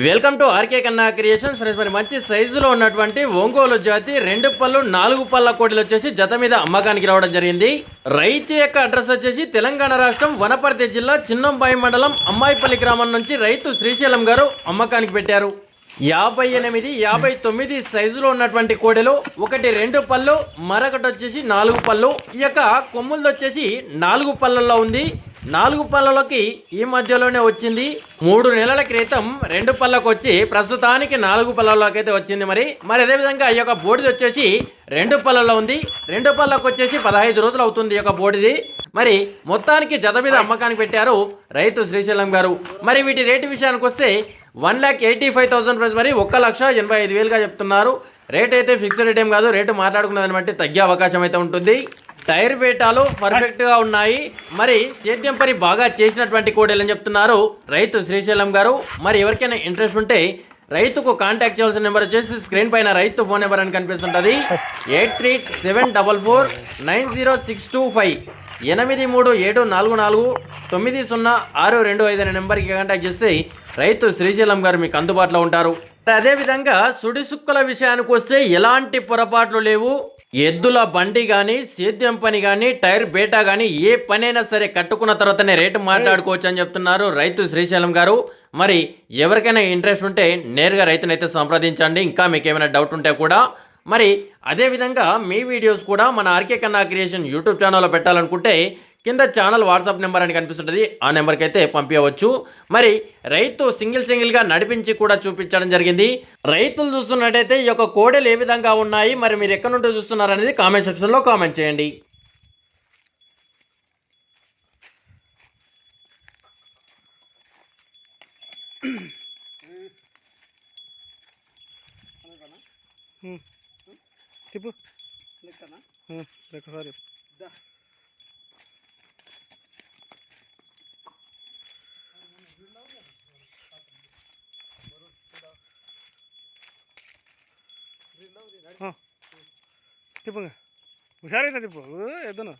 Welcome to RK Kanna creations friends మరి మంచి సైజులో ఉన్నటువంటి ఒంగోలు జాతి రెండు పళ్ళు నాలుగు పళ్ళ కోడిలు వచ్చేసి జత మీద అమ్మకానికి రావడం జరిగింది. రైతు యొక్క అడ్రస్ వచ్చేసి తెలంగాణ రాష్ట్రం వనపర్తి జిల్లా చిన్నంబాయి మండలం అమ్మాయిపల్లి గ్రామం నుంచి రైతు శ్రీశైలం గారు అమ్మకానికి పెట్టారు. యాభై ఎనిమిది యాభై తొమ్మిది సైజులో ఉన్నటువంటి కోడెలు ఒకటి రెండు పళ్ళు మరొకటి వచ్చేసి నాలుగు పళ్ళు. ఈ యొక్క కొమ్ములది వచ్చేసి నాలుగు పళ్ళల్లో ఉంది. నాలుగు పళ్ళలోకి ఈ మధ్యలోనే వచ్చింది. మూడు నెలల క్రితం రెండు పళ్ళకు వచ్చి ప్రస్తుతానికి నాలుగు పళ్ళలోకి అయితే వచ్చింది మరి. మరి అదేవిధంగా ఈ యొక్క బోడిది వచ్చేసి రెండు పళ్ళలో ఉంది. రెండు పళ్ళకు వచ్చేసి పదహైదు రోజులు అవుతుంది ఈ యొక్క బోడిది మరి మొత్తానికి జత మీద అమ్మకానికి పెట్టారు రైతు శ్రీశైలం గారు. మరి వీటి రేటు విషయానికి వస్తే one lakh eighty five thousand price మరి ఒక్క లక్ష ఎనభై ఐదు వేలుగా చెప్తున్నారు. రేట్ అయితే ఫిక్స్డ్ రేట్ ఏం కాదు. రేటు మాట్లాడుకున్న దాన్ని బట్టి తగ్గే అవకాశం అయితే ఉంటుంది. టైర్ బేటాలు పర్ఫెక్ట్గా ఉన్నాయి. మరి సేద్యం పని బాగా చేసినటువంటి కోడలు అని చెప్తున్నారు? రైతు శ్రీశైలం గారు. మరి ఎవరికైనా ఇంట్రెస్ట్ ఉంటే రైతుకు కాంటాక్ట్ చేయాల్సిన నెంబర్ వచ్చేసి స్క్రీన్ పైన రైతు ఫోన్ నెంబర్ అని కనిపిస్తుంటుంది. Eight three seven double four nine zero six two five ఎనిమిది మూడు ఏడు నాలుగు నాలుగు తొమ్మిది సున్నా ఆరు రెండు ఐదు అనే నెంబర్కి కాంటాక్ట్ చేస్తే రైతు శ్రీశైలం గారు మీకు అందుబాటులో ఉంటారు. అదేవిధంగా సుడిసుక్కుల విషయానికి వస్తే ఎలాంటి పొరపాట్లు లేవు. ఎద్దుల బండి కానీ సేద్యం పని కానీ టైర్ బేటా కానీ ఏ పనైనా సరే కట్టుకున్న తర్వాతనే రేటు మాట్లాడుకోవచ్చు అని చెప్తున్నారు రైతు శ్రీశైలం గారు. మరి ఎవరికైనా ఇంట్రెస్ట్ ఉంటే నేరుగా రైతునైతే సంప్రదించండి. ఇంకా మీకు ఏమైనా డౌట్ ఉంటే కూడా. మరి అదేవిధంగా మీ వీడియోస్ కూడా మన ఆర్కే కన్నా క్రియేషన్ యూట్యూబ్ ఛానల్లో పెట్టాలనుకుంటే కింద ఛానల్ వాట్సాప్ నెంబర్ అని కనిపిస్తుంటుంది. ఆ నెంబర్కి అయితే పంపించవచ్చు మరి రైతు సింగిల్ సింగిల్గా నడిపించి కూడా చూపించడం జరిగింది. రైతులు చూస్తున్నట్టయితే ఈ యొక్క కోడలు ఏ విధంగా ఉన్నాయి? మరి మీరు ఎక్కడి నుండి చూస్తున్నారు అనేది కామెంట్ సెక్షన్లో కామెంట్ చేయండి. తిప్పు లెక్క సారీ. ಹಾಂ ತಿಪ್ಪಂಗ ಹುಷಾರಿಲ್ಲ ತಿಪ್ಪು ಎದನು